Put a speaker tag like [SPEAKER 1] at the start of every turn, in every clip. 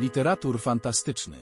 [SPEAKER 1] Literatur fantastyczny.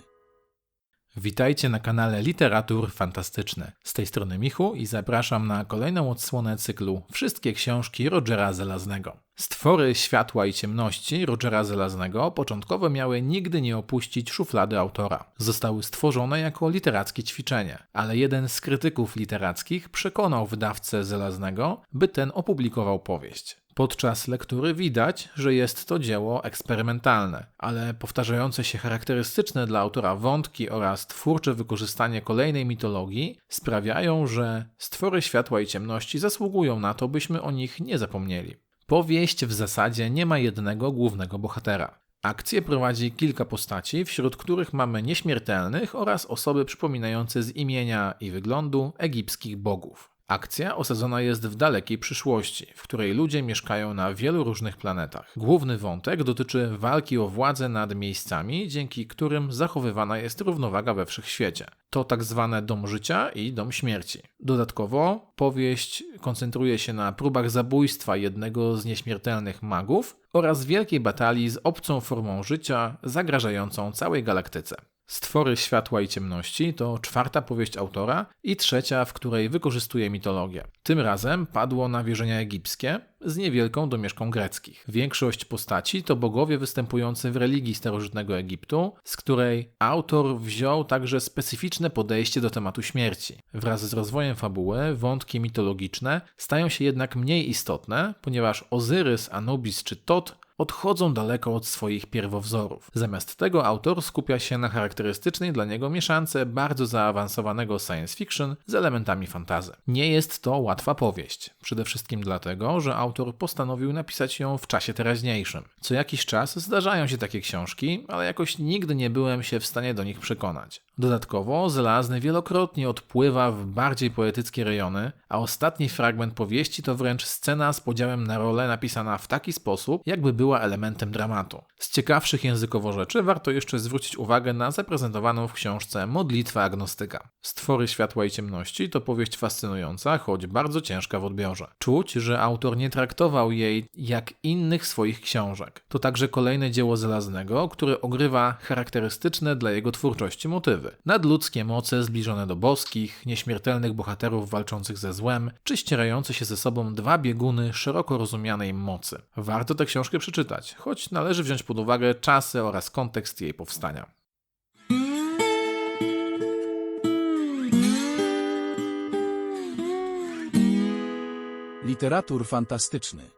[SPEAKER 2] Witajcie na kanale Literatur Fantastyczny. Z tej strony Michu i zapraszam na kolejną odsłonę cyklu Wszystkie książki Rogera Zelaznego. Stwory światła i ciemności Rogera Zelaznego początkowo miały nigdy nie opuścić szuflady autora. Zostały stworzone jako literackie ćwiczenie, ale jeden z krytyków literackich przekonał wydawcę Zelaznego, by ten opublikował powieść. Podczas lektury widać, że jest to dzieło eksperymentalne, ale powtarzające się charakterystyczne dla autora wątki oraz twórcze wykorzystanie kolejnej mitologii sprawiają, że stwory światła i ciemności zasługują na to, byśmy o nich nie zapomnieli. Powieść w zasadzie nie ma jednego głównego bohatera. Akcję prowadzi kilka postaci, wśród których mamy nieśmiertelnych oraz osoby przypominające z imienia i wyglądu egipskich bogów. Akcja osadzona jest w dalekiej przyszłości, w której ludzie mieszkają na wielu różnych planetach. Główny wątek dotyczy walki o władzę nad miejscami, dzięki którym zachowywana jest równowaga we wszechświecie. To tak zwane dom życia i dom śmierci. Dodatkowo powieść koncentruje się na próbach zabójstwa jednego z nieśmiertelnych magów oraz wielkiej batalii z obcą formą życia zagrażającą całej galaktyce. Stwory światła i ciemności to czwarta powieść autora i trzecia, w której wykorzystuje mitologię. Tym razem padło na wierzenia egipskie z niewielką domieszką greckich. Większość postaci to bogowie występujący w religii starożytnego Egiptu, z której autor wziął także specyficzne podejście do tematu śmierci. Wraz z rozwojem fabuły wątki mitologiczne stają się jednak mniej istotne, ponieważ Ozyrys, Anubis czy Tot odchodzą daleko od swoich pierwowzorów. Zamiast tego autor skupia się na charakterystycznej dla niego mieszance bardzo zaawansowanego science fiction z elementami fantazy. Nie jest to łatwa powieść, przede wszystkim dlatego, że autor postanowił napisać ją w czasie teraźniejszym. Co jakiś czas zdarzają się takie książki, ale jakoś nigdy nie byłem się w stanie do nich przekonać. Dodatkowo Zelazny wielokrotnie odpływa w bardziej poetyckie rejony, a ostatni fragment powieści to wręcz scena z podziałem na rolę napisana w taki sposób, jakby była elementem dramatu. Z ciekawszych językowo rzeczy warto jeszcze zwrócić uwagę na zaprezentowaną w książce Modlitwę Agnostyka. Stwory światła i ciemności to powieść fascynująca, choć bardzo ciężka w odbiorze. Czuć, że autor nie traktował jej jak innych swoich książek. To także kolejne dzieło Zelaznego, które ogrywa charakterystyczne dla jego twórczości motywy. Nadludzkie moce zbliżone do boskich, nieśmiertelnych bohaterów walczących ze złem, czy ścierające się ze sobą dwa bieguny szeroko rozumianej mocy. Warto tę książkę przeczytać, choć należy wziąć pod uwagę czasy oraz kontekst jej powstania.
[SPEAKER 1] Literatur fantastyczny.